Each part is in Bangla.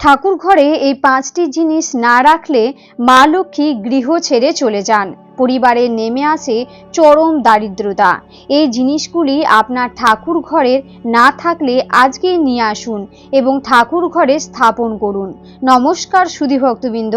ঠাকুর ঘরে এই পাঁচটি জিনিস না রাখলে মা লক্ষ্মী গৃহ ছেড়ে চলে যান। পরিবারে নেমে আসে চরম দারিদ্রতা। এই জিনিসগুলি আপনার ঠাকুর ঘরের না থাকলে আজকে নিয়ে আসুন এবং ঠাকুর ঘরে স্থাপন করুন। নমস্কার সুধীভক্তবৃন্দ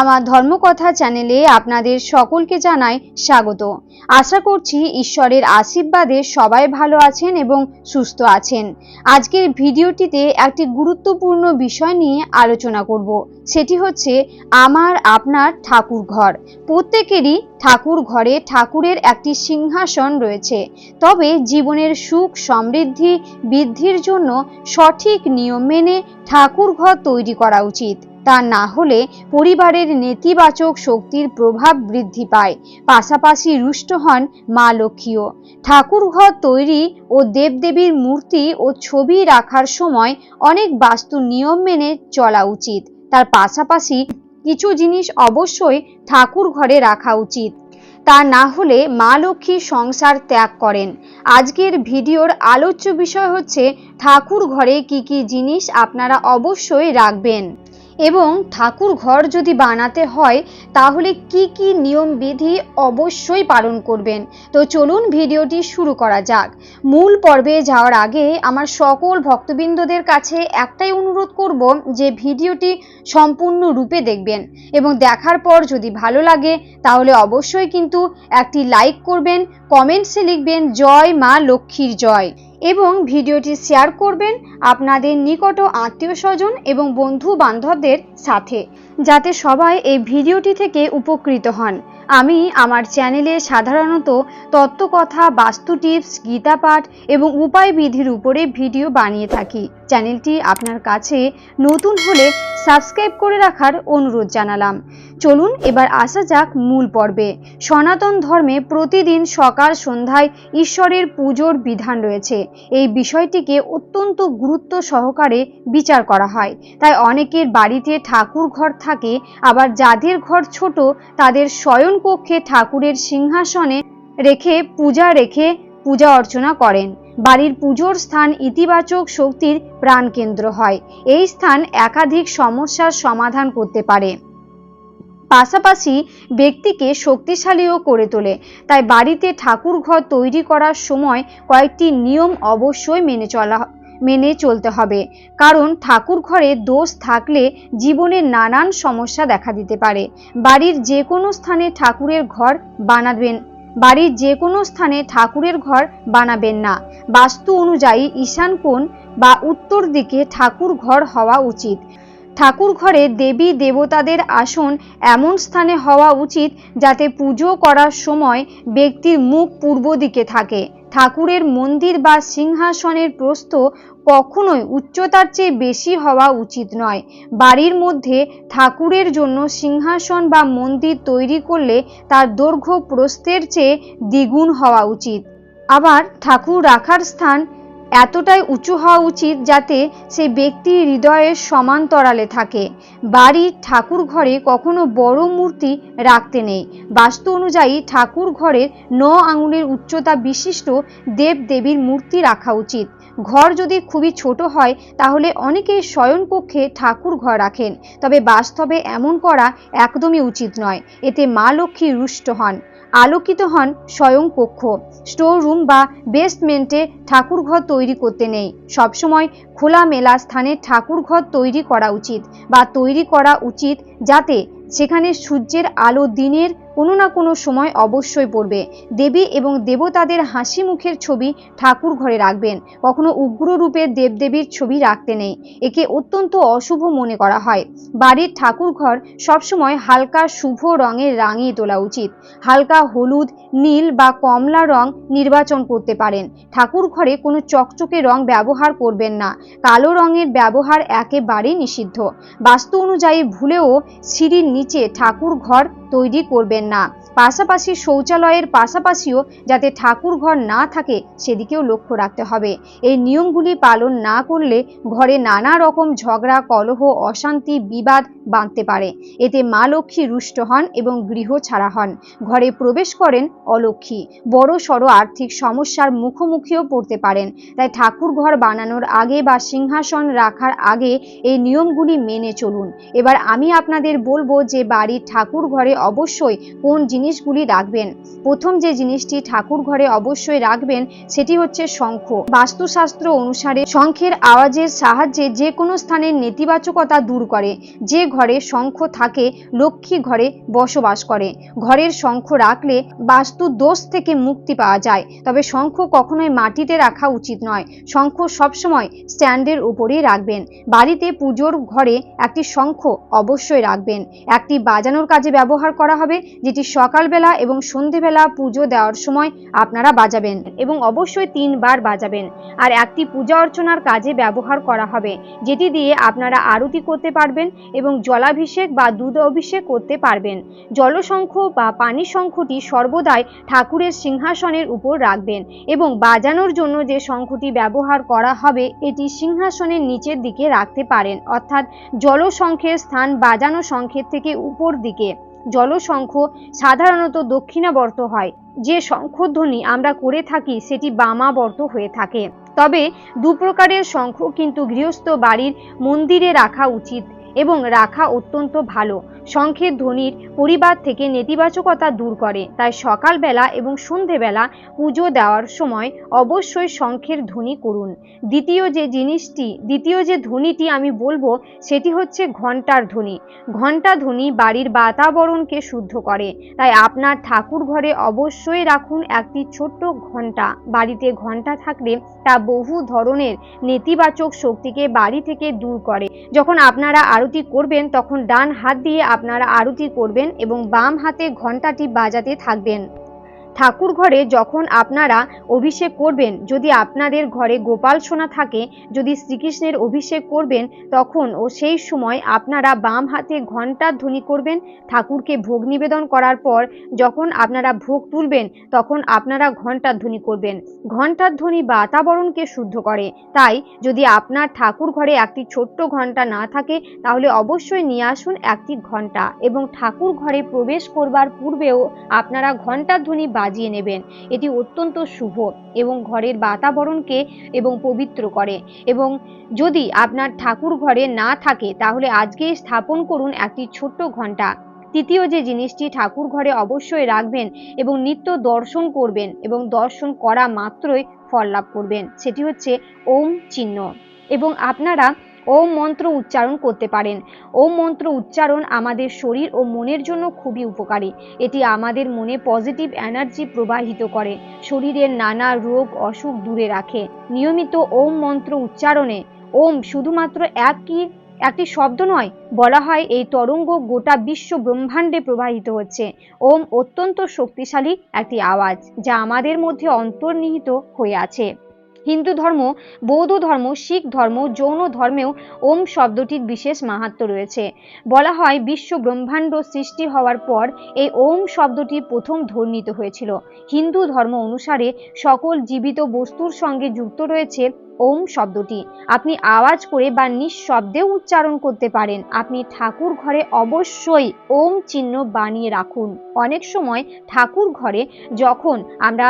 আমার ধর্মকথা চ্যানেলে আপনাদের সকলকে জানাই স্বাগত। আশা করছি ঈশ্বরের আশীর্বাদে সবাই ভালো আছেন এবং সুস্থ আছেন। আজকের ভিডিওটিতে একটি গুরুত্বপূর্ণ বিষয় নিয়ে আলোচনা করব। সেটি হচ্ছে, আমার আপনার ঠাকুর ঘর। প্রত্যেকেরই ঠাকুর ঘরে ঠাকুরের একটি সিংহাসন রয়েছে। তবে জীবনের সুখ সমৃদ্ধি বৃদ্ধির জন্য সঠিক নিয়ম মেনে ঠাকুর ঘর তৈরি করা উচিত। তা না হলে পরিবারের নেতিবাচক শক্তির প্রভাব বৃদ্ধি পায়। পাশাপাশি রুষ্ট হন মা লক্ষ্মীও। ঠাকুর ঘর তৈরি ও দেবদেবীর মূর্তি ও ছবি রাখার সময় অনেক বাস্তু নিয়ম মেনে চলা উচিত। তার পাশাপাশি কিছু জিনিস অবশ্যই ঠাকুর ঘরে রাখা উচিত। তা না হলে মা লক্ষ্মী সংসার ত্যাগ করেন। আজকের ভিডিওর আলোচ্য বিষয় হচ্ছে ঠাকুর ঘরে কি কি জিনিস আপনারা অবশ্যই রাখবেন। এবং ঠাকুর ঘর যদি বানাতে হয়, তাহলে কি কি নিয়ম বিধি অবশ্যই পালন করবেন? তো চলুন ভিডিওটি শুরু করা যাক। মূল পর্বে যাওয়ার আগে আমার সকল ভক্তবৃন্দদের কাছে একটাই অনুরোধ করব যে ভিডিওটি সম্পূর্ণ রূপে দেখবেন এবং দেখার পর যদি ভালো লাগে, তাহলে অবশ্যই কিন্তু একটি লাইক করবেন, কমেন্টসে লিখবেন, জয় মা লক্ষ্মীর জয়। এবং ভিডিওটি শেয়ার করবেন আপনাদের নিকট আত্মীয় স্বজন এবং বন্ধু বান্ধবদের সাথে, যাতে সবাই এই ভিডিওটি থেকে উপকৃত হন। আমি আমার চ্যানেলে সাধারণত তত্ত্বকথা, বাস্তু টিপস গীতা পাঠ এবং উপায় বিধির উপরে ভিডিও বানিয়ে থাকি। চ্যানেলটি আপনার কাছে নতুন হলে সাবস্ক্রাইব করে রাখার অনুরোধ জানালাম। চলুন এবার আসা যাক মূল পর্বে। সনাতন ধর্মে প্রতিদিন সকাল সন্ধ্যায় ঈশ্বরের পুজোর বিধান রয়েছে। এই বিষয়টিকে অত্যন্ত গুরুত্ব সহকারে বিচার করা হয়। তাই অনেকের বাড়িতে ঠাকুর ঘর থাকে, আবার যাদের ঘর ছোট, তাদের শয়নকক্ষে ঠাকুরের সিংহাসনে রেখে, পূজা রেখে পূজা অর্চনা করেন। বাড়ির পুজোর স্থান ইতিবাচক শক্তির প্রাণকেন্দ্র হয়। এই স্থান একাধিক সমস্যার সমাধান করতে পারে। পাশাপাশি ব্যক্তিকে শক্তিশালীও করে তোলে। তাই বাড়িতে ঠাকুর ঘর তৈরি করার সময় কয়েকটি নিয়ম অবশ্যই মেনে চলা, মেনে চলতে হবে। কারণ ঠাকুর ঘরে দোষ থাকলে জীবনে নানান সমস্যা দেখা দিতে পারে। বাড়ির যে কোনো স্থানে ঠাকুরের ঘর বানাবেন বাড়ির যে কোনো স্থানে ঠাকুরের ঘর বানাবেন না। বাস্তু অনুযায়ী ঈশান কোণ বা উত্তর দিকে ঠাকুর ঘর হওয়া উচিত। ঠাকুর ঘরে দেবী দেবতাদের আসন এমন স্থানে হওয়া উচিত যাতে পুজো করার সময় ব্যক্তির মুখ পূর্ব দিকে থাকে। ঠাকুরের মন্দির বা সিংহাসনের প্রস্থ কখনোই উচ্চতার চেয়ে বেশি হওয়া উচিত নয়। বাড়ির মধ্যে ঠাকুরের জন্য সিংহাসন বা মন্দির তৈরি করলে তার দৈর্ঘ্য প্রস্থের চেয়ে দ্বিগুণ হওয়া উচিত। আবার ঠাকুর রাখার স্থান এতটাই উঁচু হওয়া উচিত যাতে সে ব্যক্তির হৃদয়ের সমান্তরালে থাকে। বাড়ির ঠাকুর ঘরে কখনো বড় মূর্তি রাখতে নেই। বাস্তু অনুযায়ী ঠাকুর ঘরের ন আঙুলের উচ্চতা বিশিষ্ট দেব দেবীর মূর্তি রাখা উচিত। ঘর যদি খুবই ছোট হয়, তাহলে অনেকেই শয়নকক্ষে ঠাকুর ঘর রাখেন। তবে বাস্তবে এমন করা একদমই উচিত নয়। এতে মা লক্ষ্মী রুষ্ট হন। আলোকিত হন স্বয়ং কক্ষ স্টোর রুম বা বেসমেন্টে ঠাকুরঘর তৈরি করতে নেই। সবসময় খোলামেলা স্থানে ঠাকুরঘর তৈরি করা উচিত বা তৈরি করা উচিত যাতে সেখানে সূর্যের আলো দিনের কোনো না কোনো সময় অবশ্যই পড়বে। দেবী এবং দেবতাদের হাসি মুখের ছবি ঠাকুর ঘরে রাখবেন। কখনো উগ্র রূপের দেবদেবীর ছবি রাখতে নেই। একে অত্যন্ত অশুভ মনে করা হয়। বাড়ির ঠাকুর ঘর সবসময় হালকা শুভ রঙের রাঙিয়ে তোলা উচিত। হালকা হলুদ, নীল বা কমলা রং নির্বাচন করতে পারেন। ঠাকুর ঘরে কোনো চকচকে রং ব্যবহার করবেন না। কালো রঙের ব্যবহার একেবারেই নিষিদ্ধ। বাস্তু অনুযায়ী ভুলেও সিঁড়ির নিচে ঠাকুর ঘর তৈরি করবেন না। পাশাপাশি শৌচালয়ের পাশাপাশিও যাতে ঠাকুর ঘর না থাকে, সেদিকেও লক্ষ্য রাখতে হবে। এই নিয়মগুলি পালন না করলে ঘরে নানা রকম ঝগড়া, কলহ, অশান্তি, বিবাদ বাঁধতে পারে। এতে মা লক্ষ্মী রুষ্ট হন এবং গৃহ ছাড়া হন। ঘরে প্রবেশ করেন অলক্ষ্মী। বড় সড়ো আর্থিক সমস্যার মুখোমুখিও পড়তে পারেন। তাই ঠাকুর ঘর বানানোর আগে বা সিংহাসন রাখার আগে এই নিয়মগুলি মেনে চলুন। এবার আমি আপনাদের বলব যে বাড়ির ঠাকুর ঘরে অবশ্যই কোন জিনিসগুলি রাখবেন। প্রথম যে জিনিসটি ঠাকুর ঘরে অবশ্যই রাখবেন সেটি হচ্ছে শঙ্খ। বাস্তুশাস্ত্র অনুসারে শঙ্খের আওয়াজের সাহায্যে যে কোনো স্থানের নেতিবাচকতা দূর করে। যে ঘরে শঙ্খ থাকে, লক্ষ্মী ঘরে বসবাস করে। ঘরের শঙ্খ রাখলে বাস্তু দোষ থেকে মুক্তি পাওয়া যায়। তবে শঙ্খ কখনোই মাটিতে রাখা উচিত নয়। শঙ্খ সবসময় স্ট্যান্ডের উপরেই রাখবেন। বাড়িতে পুজোর ঘরে একটি শঙ্খ অবশ্যই রাখবেন। একটি বাজানোর কাজে ব্যবহার করা হবে, যেটি সকালবেলা এবং সন্ধেবেলা পুজো দেওয়ার সময় আপনারা বাজাবেন এবং অবশ্যই তিনবার বাজাবেন। আর একটি পূজা অর্চনার কাজে ব্যবহার করা হবে, যেটি দিয়ে আপনারা আরতি করতে পারবেন এবং জলাভিষেক বা দুধ অভিষেক করতে পারবেন। জলশঙ্খ বা পানি শঙ্খটি সর্বদাই ঠাকুরের সিংহাসনের উপর রাখবেন এবং বাজানোর জন্য যে শঙ্খটি ব্যবহার করা হবে, এটি সিংহাসনের নিচের দিকে রাখতে পারেন, অর্থাৎ জলশঙ্খের স্থান বাজানো শঙ্খের থেকে উপর দিকে। জলশঙ্খ সাধারণত দক্ষিণাবর্ত হয়। যে শঙ্খধ্বনি আমরা করে থাকি সেটি বামাবর্ত হয়ে থাকে। তবে দু প্রকারের শঙ্খ কিন্তু গৃহস্থ বাড়ির মন্দিরে রাখা উচিত। এবং রাখা অত্যন্ত ভালো। শঙ্খের ধ্বনির পরিবার থেকে নেতিবাচকতা দূর করে। তাই সকালবেলা এবং সন্ধেবেলা পুজো দেওয়ার সময় অবশ্যই শঙ্খের ধ্বনি করুন। দ্বিতীয় যে জিনিসটি, দ্বিতীয় যে ধ্বনিটি আমি বলব, সেটি হচ্ছে ঘণ্টার ধ্বনি। ঘণ্টা ধ্বনি বাড়ির বাতাবরণকে শুদ্ধ করে। তাই আপনার ঠাকুর ঘরে অবশ্যই রাখুন একটি ছোট্ট ঘণ্টা বাড়িতে ঘণ্টা থাকলে তা বহু ধরনের নেতিবাচক শক্তিকে বাড়ি থেকে দূর করে। যখন আপনারা আরতি করবেন, তখন ডান হাত দিয়ে আপনারা আরতি করবেন এবং বাম হাতে ঘন্টাটি বাজাতে থাকবেন। ঠাকুর ঘরে যখন আপনারা অভিষেক করবেন, যদি আপনাদের ঘরে গোপাল সোনা থাকে, যদি শ্রীকৃষ্ণের অভিষেক করবেন, তখন ও সেই সময় আপনারা বাম হাতে ঘণ্টার ধ্বনি করবেন, ঠাকুরকে ভোগ নিবেদন করার পর যখন আপনারা ভোগ তুলবেন, তখন আপনারা ঘণ্টার ধ্বনি করবেন। ঘণ্টার ধ্বনি বাতাবরণকে শুদ্ধ করে। তাই যদি আপনার ঠাকুর ঘরে একটি ছোট্ট ঘণ্টা না থাকে, তাহলে অবশ্যই নিয়ে আসুন একটি ঘণ্টা এবং ঠাকুর ঘরে প্রবেশ করবার পূর্বেও আপনারা ঘণ্টার ধ্বনি বাজিয়ে নেবেন। এটি অত্যন্ত শুভ এবং ঘরের বাতাবরণকে এবং পবিত্র করে। এবং যদি আপনার ঠাকুর ঘরে না থাকে, তাহলে আজকেই স্থাপন করুন একটি ছোট্ট ঘণ্টা তৃতীয় যে জিনিসটি ঠাকুর ঘরে অবশ্যই রাখবেন এবং নিত্য দর্শন করবেন এবং দর্শন করা মাত্রই ফল লাভ করবেন, সেটি হচ্ছে ওম চিহ্ন। এবং আপনারা ওম মন্ত্র উচ্চারণ করতে পারেন। ওম মন্ত্র উচ্চারণ আমাদের শরীর ও মনের জন্য খুবই উপকারী। এটি আমাদের মনে পজিটিভ এনার্জি প্রবাহিত করে। শরীরের নানা রোগ, অসুখ দূরে রাখে। নিয়মিত ওম মন্ত্র উচ্চারণে ওম শুধুমাত্র একই, একটি শব্দ নয়, বলা হয় এই তরঙ্গ গোটা বিশ্ব ব্রহ্মাণ্ডে প্রবাহিত হচ্ছে। ওম অত্যন্ত শক্তিশালী একটি আওয়াজ, যা আমাদের মধ্যে অন্তর্নিহিত হয়ে আছে। হিন্দু ধর্ম, বৌদ্ধ ধর্ম, শিখ ধর্ম জৈন ধর্মেও ওম শব্দটির বিশেষ মাহাত্ম রয়েছে। বলা হয়, বিশ্ব ব্রহ্মাণ্ড সৃষ্টি হওয়ার পর এই ওম শব্দটি প্রথম ধ্বনিত হয়েছিল। হিন্দু ধর্ম অনুসারে সকল জীবিত বস্তুর সঙ্গে যুক্ত রয়েছে ওম শব্দটি। আপনি আওয়াজ করে বা নিঃশব্দেও উচ্চারণ করতে পারেন। আপনি ঠাকুর ঘরে অবশ্যই ওম চিহ্ন বানিয়ে রাখুন। অনেক সময় ঠাকুর ঘরে যখন আমরা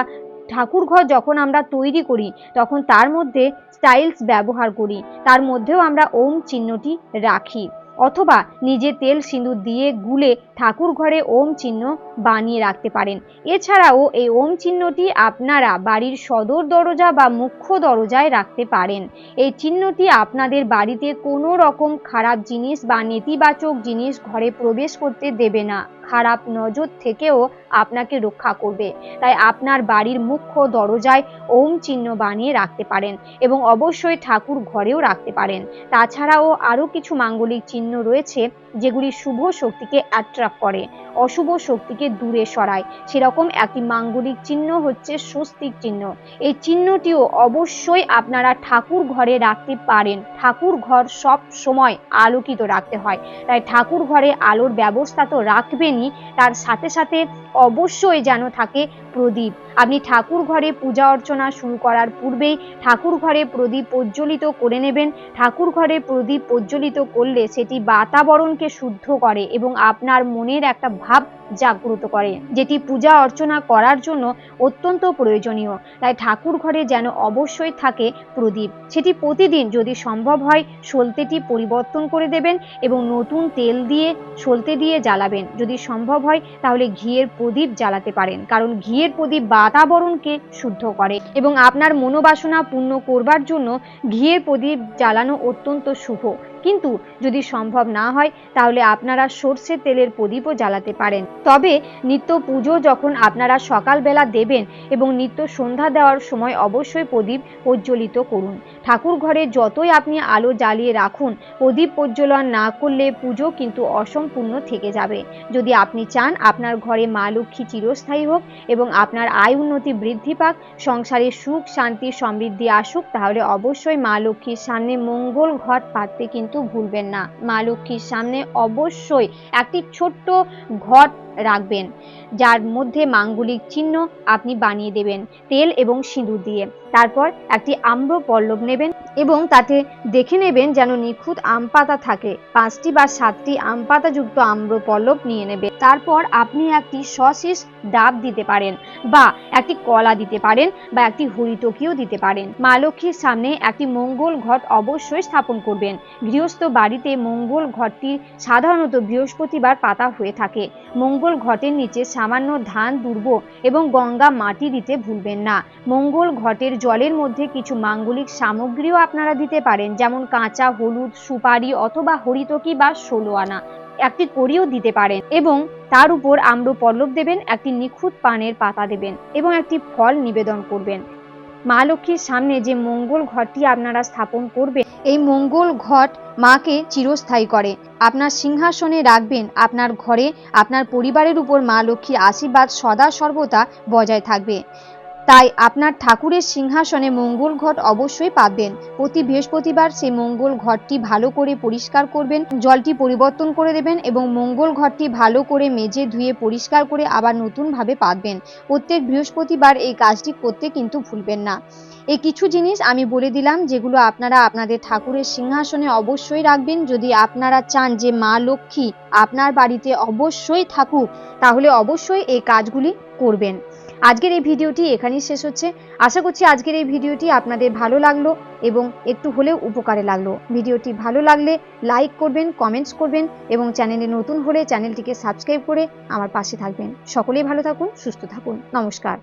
ঠাকুর ঘর যখন আমরা তৈরি করি, তখন তার মধ্যে স্টাইলস ব্যবহার করি। তার মধ্যেও আমরা ওম চিহ্নটি রাখি। অথবা নিজে তেল সিঁদুর দিয়ে গুলে ঠাকুর ঘরে ওম চিহ্ন বানিয়ে রাখতে পারেন। এছাড়াও এই ওম চিহ্নটি আপনারা বাড়ির সদর দরজা বা মুখ্য দরজায় রাখতে পারেন। এই চিহ্নটি আপনাদের বাড়িতে কোনো রকম খারাপ জিনিস বা নেতিবাচক জিনিস ঘরে প্রবেশ করতে দেবে না। খারাপ নজর থেকেও আপনাকে রক্ষা করবে। তাই আপনার বাড়ির মুখ্য দরজায় ওম চিহ্ন বানিয়ে রাখতে পারেন এবং অবশ্যই ঠাকুর ঘরেও রাখতে পারেন। তাছাড়াও আরও কিছু মাঙ্গলিক চিহ্ন রয়েছে যেগুলি শুভ শক্তিকে অ্যাট্রাক্ট করে। অশুভ শক্তিকে দূরে সরায়। সেরকম একটি মাঙ্গলিক চিহ্ন হচ্ছে স্বস্তিক চিহ্ন। এই চিহ্নটিও অবশ্যই আপনারা ঠাকুর ঘরে রাখতে পারেন। ঠাকুর ঘর সব সময় আলোকিত রাখতে হয়। তাই ঠাকুর ঘরে আলোর ব্যবস্থা তো রাখবেনই। তার সাথে সাথে অবশ্যই যেন থাকে প্রদীপ। আপনি ঠাকুর ঘরে পূজা অর্চনা শুরু করার পূর্বেই ঠাকুর ঘরে প্রদীপ প্রজ্বলিত করে নেবেন। ঠাকুর ঘরে প্রদীপ প্রজ্বলিত করলে সেটি বাতাবরণকে শুদ্ধ করে এবং আপনার মনের একটা ভাব জাগ্রত করে, যেটি পূজা অর্চনা করার জন্য অত্যন্ত প্রয়োজনীয়। তাই ঠাকুর ঘরে যেন অবশ্যই থাকে প্রদীপ। সেটি প্রতিদিন যদি সম্ভব হয়, সলতেটি পরিবর্তন করে দেবেন এবং নতুন তেল দিয়ে সলতে দিয়ে জ্বালাবেন। যদি সম্ভব হয়, তাহলে ঘিয়ের প্রদীপ জ্বালাতে পারেন, কারণ ঘিয়ের প্রদীপ বাতাবরণকে শুদ্ধ করে এবং আপনার মনোবাসনা পূর্ণ করবার জন্য ঘিয়ের প্রদীপ জ্বালানো অত্যন্ত শুভ। কিন্তু যদি সম্ভব না হয়, তাহলে আপনারা সর্ষের তেলের প্রদীপও জ্বালাতে পারেন। তবে নিত্য পুজো যখন আপনারা সকালবেলা দেবেন এবং নিত্য সন্ধ্যা দেওয়ার সময় অবশ্যই প্রদীপ প্রজ্বলিত করুন। ঠাকুর ঘরে যতই আপনি আলো জ্বালিয়ে রাখুন, প্রদীপ প্রজ্বলন না করলে পুজো কিন্তু অসম্পূর্ণ থেকে যাবে। যদি আপনি চান আপনার ঘরে মা লক্ষ্মী চিরস্থায়ী হোক এবং আপনার আয় উন্নতি বৃদ্ধি পাক, সংসারে সুখ, শান্তি, সমৃদ্ধি আসুক, তাহলে অবশ্যই মা লক্ষ্মীর সামনে মঙ্গল ঘট পাততে কিন্তু ভুলবেন না। মা লক্ষ্মীর সামনে অবশ্যই একটি ছোট্ট ঘট রাখবেন। যার মধ্যে মাঙ্গলিক চিহ্ন আপনি বানিয়ে দেবেন, তেল এবং সিঁদুর দিয়ে। তারপর একটি আম্র পল্লব নেবেন এবং তাতে দেখে নেবেন যেন নিখুঁত আম পাতা থাকে। পাঁচটি বা সাতটি আম পাতাযুক্ত আম্র পল্লব নিয়ে নেবেন। তারপর আপনি একটি সশিস ডাব দিতে পারেন বা একটি কলা দিতে পারেন বা একটি হরিতকিও দিতে পারেন। মা লক্ষ্মীর সামনে একটি মঙ্গল ঘট অবশ্যই স্থাপন করবেন। গৃহস্থ বাড়িতে মঙ্গল ঘরটি সাধারণত বৃহস্পতিবার পাতা হয়ে থাকে। মঙ্গল ঘটের নিচে সামান্য ধান দুর্ব এবং গঙ্গা মাটি দিতে ভুলবেন না। মঙ্গল ঘটের জলের মধ্যে কিছু মাঙ্গলিক সামগ্রীও আপনারা দিতে পারেন, যেমন কাঁচা, হলুদ, সুপারি অথবা হরিতকি বা ষোলো আনা একটি করিও দিতে পারেন এবং তার উপর আম্র পল্লব দেবেন, একটি নিখুঁত পানের পাতা দেবেন এবং একটি ফল নিবেদন করবেন। মা লক্ষ্মীর সামনে যে মঙ্গল ঘরটি আপনারা স্থাপন করবেন, এই মঙ্গল ঘট মাকে চিরস্থায়ী করে। আপনার সিংহাসনে রাখবেন আপনার ঘরে, আপনার পরিবারের উপর মা লক্ষ্মীর আশীর্বাদ সদা সর্বদা বজায় থাকবে। তাই আপনার ঠাকুরের সিংহাসনে মঙ্গল ঘট অবশ্যই পাবেন। প্রতি বৃহস্পতিবার সেই মঙ্গল ঘরটি ভালো করে পরিষ্কার করবেন, জলটি পরিবর্তন করে দেবেন এবং মঙ্গল ঘরটি ভালো করে মেজে ধুয়ে পরিষ্কার করে আবার নতুনভাবে পাতবেন। প্রত্যেক বৃহস্পতিবার এই কাজটি করতে কিন্তু ভুলবেন না। এই কিছু জিনিস আমি বলে দিলাম যেগুলো আপনারা আপনাদের ঠাকুরের সিংহাসনে অবশ্যই রাখবেন। যদি আপনারা চান যে মা লক্ষ্মী আপনার বাড়িতে অবশ্যই থাকুক, তাহলে অবশ্যই এই কাজগুলি করবেন। আজকের এই ভিডিওটি এখানেই শেষ হচ্ছে। আশা করছি আজকের এই ভিডিওটি আপনাদের ভালো লাগল এবং একটু হলেও উপকারে লাগল। ভিডিওটি ভালো লাগলে লাইক করবেন, কমেন্টস করবেন এবং চ্যানেলে নতুন হলে চ্যানেলটিকে সাবস্ক্রাইব করে আমার পাশে থাকবেন। সকলেই ভালো থাকুন, সুস্থ থাকুন। নমস্কার।